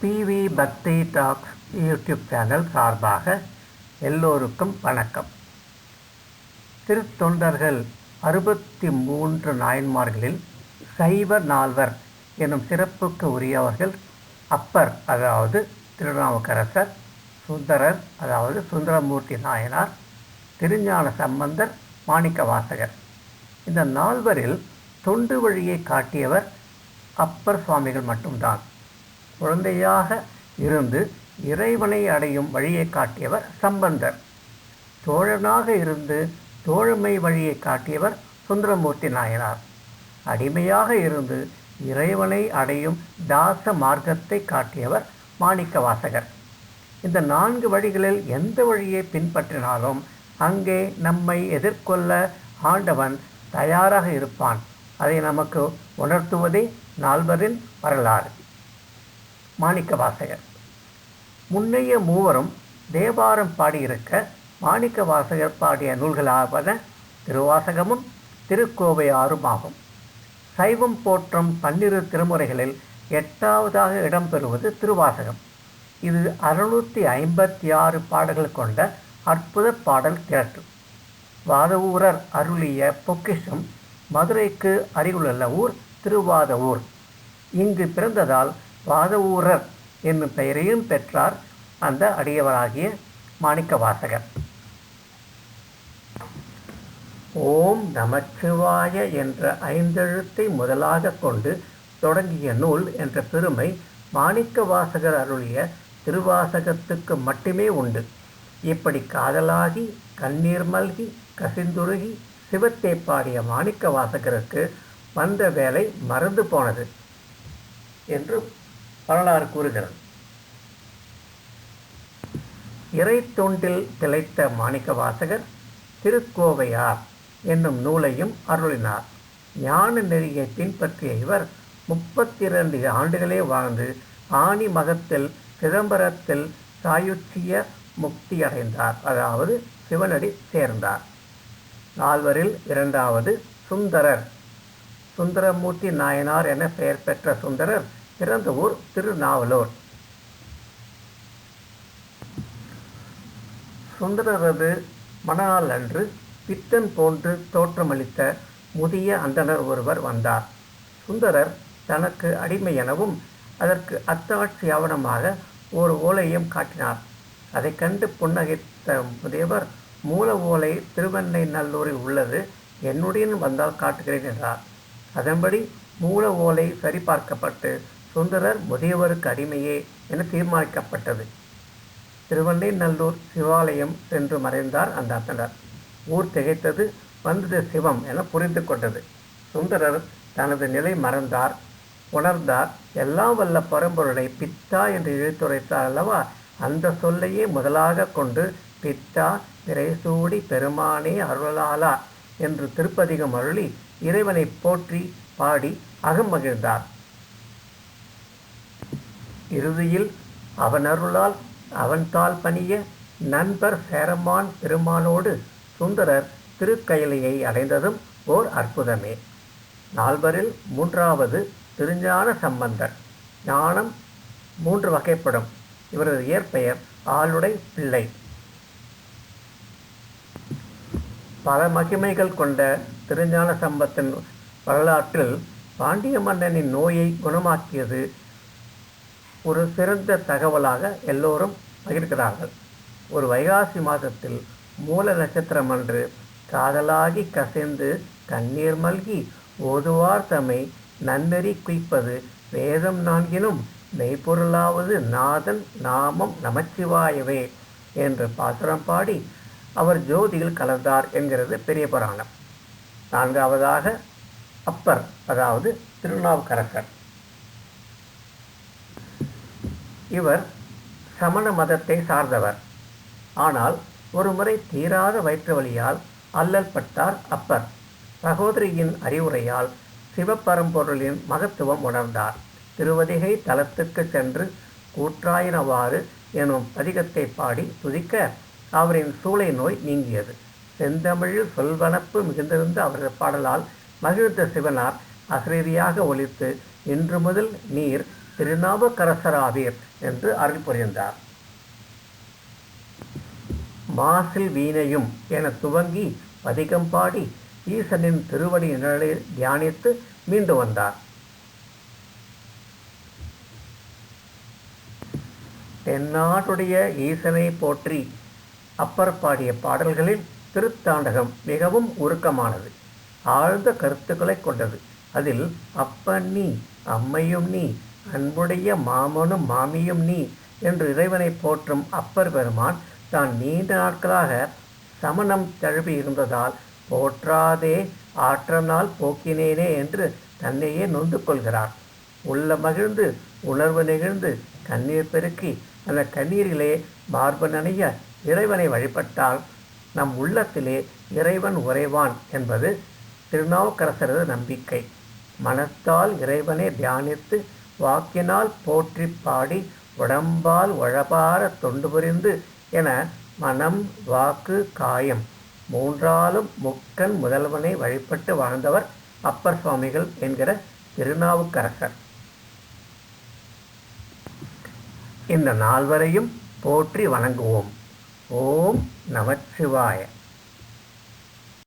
PV பக்தி tax YouTube channel சார்பாக எல்லோருக்கும் வணக்கம். திருத்தொண்டர்கள் அறுபத்தி மூன்று நாயன்மார்களில் சைவ நால்வர் எனும் சிறப்புக்கு உரியவர்கள் அப்பர் அதாவது திருநாவுக்கரசர் சுந்தரர் அதாவது சுந்தரமூர்த்தி நாயனார் திருஞான சம்பந்தர் மாணிக்கவாசகர். இந்த நால்வரில் தொண்டு வழியை காட்டியவர் அப்பர் சுவாமிகள் மட்டும்தான். குழந்தையாக இருந்து இறைவனை அடையும் வழியை காட்டியவர் சம்பந்தர். தோழனாக இருந்து தோழமை வழியை காட்டியவர் சுந்தரமூர்த்தி நாயனார். அடிமையாக இருந்து இறைவனை அடையும் தாச மார்க்கத்தை காட்டியவர் மாணிக்க வாசகர் இந்த நான்கு வழிகளில் எந்த வழியை பின்பற்றினாலும் அங்கே நம்மை எதிர்கொள்ள ஆண்டவன் தயாராக இருப்பான். அதை நமக்கு உணர்த்துவதே நால்வரின் வரலாறு. மாணிக்க வாசகர் முன்னைய மூவரும் தேவாரம் பாடியிருக்க மாணிக்க வாசகர் பாடிய நூல்களாவன திருவாசகமும் திருக்கோவையாரும் ஆகும். சைவம் போற்றும் பன்னிரு திருமுறைகளில் எட்டாவதாக இடம்பெறுவது திருவாசகம். இது அறுநூற்றி ஐம்பத்தி ஆறு பாடல்கள் கொண்ட அற்புத பாடல் திரட்டு. வாதவூரர் அருளிய பொக்கிஷம் மதுரைக்கு அருகிலுள்ள ஊர் திருவாதவூர். இங்கு பிறந்ததால் வாதவூரர் என்னும் பெயரையும் பெற்றார் அந்த அடியவராகிய மாணிக்க வாசகர் ஓம் நமச்சிவாய என்ற ஐந்தெழுத்தை முதலாக கொண்டு தொடங்கிய நூல் என்ற பெருமை மாணிக்க வாசகர் அருளிய திருவாசகத்துக்கு மட்டுமே உண்டு. இப்படி காதலாகி கண்ணீர் மல்கி கசிந்துருகி சிவத்தை பாடிய மாணிக்க வாசகருக்கு வந்த வேலை மறந்து போனது. என்று வரலாறு கூறுகிறது. இறை தொண்டில் திளைத்த மாணிக்க வாசகர் திருக்கோவையார் என்னும் நூலையும் அருளினார். ஞான நெறியை பின்பற்றிய இவர் முப்பத்தி இரண்டு ஆண்டுகளே வாழ்ந்து ஆணி மகத்தில் சிதம்பரத்தில் சாயுச்சிய முக்தி அடைந்தார். அதாவது சிவனடி சேர்ந்தார். நால்வரில் இரண்டாவது சுந்தரர். சுந்தரமூர்த்தி நாயனார் என பெயர் பெற்ற சுந்தரர் பிறந்த ஊர் திருநாவலூர். சுந்தரரது மணநாள் அன்று பித்தன் போன்று தோற்றமளித்த முதிய அந்தணர் ஒருவர் வந்தார். சுந்தரர் தனக்கு அடிமை எனவும் அதற்கு அத்தாட்சி ஆவணமாக ஒரு ஓலையும் காட்டினார். அதை கண்டு புன்னகைத்த முதியவர் மூல ஓலை திருவெண்ணை நல்லூரில் உள்ளது என்னுடன் வந்தால் காட்டுகிறேன் என்றார். அதன்படி மூல ஓலை சரிபார்க்கப்பட்டு சுந்தரர் முதியவருக்கு அடிமையே என தீர்மானிக்கப்பட்டது. திருவண்ணைநல்லூர் சிவாலயம் சென்று மறைந்தார் அந்த அத்தனர் ஊர் திகைத்தது வந்தது சிவம் என புரிந்து கொண்டது. சுந்தரர் தனது நிலை மறந்தார் உணர்ந்தார். எல்லாம் வல்ல பரம்பொருளை பித்தா என்று இழுத்துரைத்தார் அல்லவா? அந்த சொல்லையே முதலாக கொண்டு பித்தா பிறைசூடி பெருமானே அருளாலா என்று திருப்பதிகம் அருளி இறைவனை போற்றி பாடி அகம் மகிழ்ந்தார். இறுதியில் அவனருளால் அவன்தால் பணிய நண்பர் சேரமான் பெருமானோடு சுந்தரர் திருக்கயிலையை அடைந்ததும் ஓர் அற்புதமே. நால்வரில் மூன்றாவது திருஞான சம்பந்தர். ஞானம் மூன்று வகைப்படும். இவரது இயற்பெயர் ஆளுடை பிள்ளை. பல மகிமைகள் கொண்ட திருஞான சம்பத்தின் வரலாற்றில் பாண்டிய மன்னனின் நோயை குணமாக்கியது ஒரு சிறந்த தகவலாக எல்லோரும் பகிர்கிறார்கள். ஒரு வைகாசி மாதத்தில் மூல நட்சத்திரம் அன்று காதலாகி கசைந்து கண்ணீர் மல்கி ஓதுவார் தம்மை நன்னெறி குய்ப்பது வேதம் நான்கினும் மெய்ப்பொருளாவது நாதன் நாமம் நமச்சிவாயவே என்று பாசுரம் பாடி அவர் ஜோதியில் கலந்தார் என்கிறது பெரிய புராணம். நான்காவதாக அப்பர் அதாவது திருநாவுக்கரசர். இவர் சமண மதத்தை சார்ந்தவர். ஆனால் ஒருமுறை தீராத வயிற்று வழியால் அல்லல் பட்டார் அப்பர். சகோதரியின் அறிவுரையால் சிவபரம்பொருளின் மகத்துவம் உணர்ந்தார். திருவதிகை தலத்துக்கு சென்று கூற்றாயினவாறு எனும் பதிகத்தை பாடி துதிக்க அவரின் சூளை நோய் நீங்கியது. செந்தமிழில் சொல்வனப்பு மிகுந்திருந்த அவரது பாடலால் மகிழ்ந்த சிவனார் அசரீரியாக ஒழித்து இன்று முதல் நீர் திருநாவுக்கரசராவீர் என்று அருள் புரிந்தார் மாசில் வீணையும் என துவங்கி பதிகம் பாடி ஈசனின் திருவடி நிழலில் தியானித்து மீண்டு வந்தார். தென்னாட்டுடைய ஈசனை போற்றி அப்பர் பாடிய பாடல்களில் திருத்தாண்டகம் மிகவும் உருக்கமானது. ஆழ்ந்த கருத்துக்களை கொண்டது. அதில் அப்பன் நீ அம்மையும் நீ அன்புடைய மாமனும் மாமியும் நீ என்று இறைவனை போற்றும் அப்பர் பெருமான் தான் நீண்ட நாட்களாக சமணம் தழுவி இருந்ததால் போற்றாதே ஆற்றனால் போக்கினேனே என்று தன்னையே நொந்து கொள்கிறார். உள்ள மகிழ்ந்து உணர்வு நெகிழ்ந்து கண்ணீர் பெருக்கி அந்த கண்ணீரிலே மார்பு நனைய இறைவனை வழிபட்டால் நம் உள்ளத்திலே இறைவன் உறைவான் என்பது திருநாவுக்கரசரது நம்பிக்கை. மனத்தால் இறைவனை தியானித்து வாக்கினால் போற்றி பாடி உடம்பால் உழபார தொண்டு புரிந்து என மனம் வாக்கு காயம் மூன்றாலும் முக்கன் முதல்வனை வழிபட்டு வாழ்ந்தவர் அப்பர் சுவாமிகள் என்கிற திருநாவுக்கரசர். இந்த நால்வரையும் போற்றி வணங்குவோம். ஓம் நமச்சிவாய.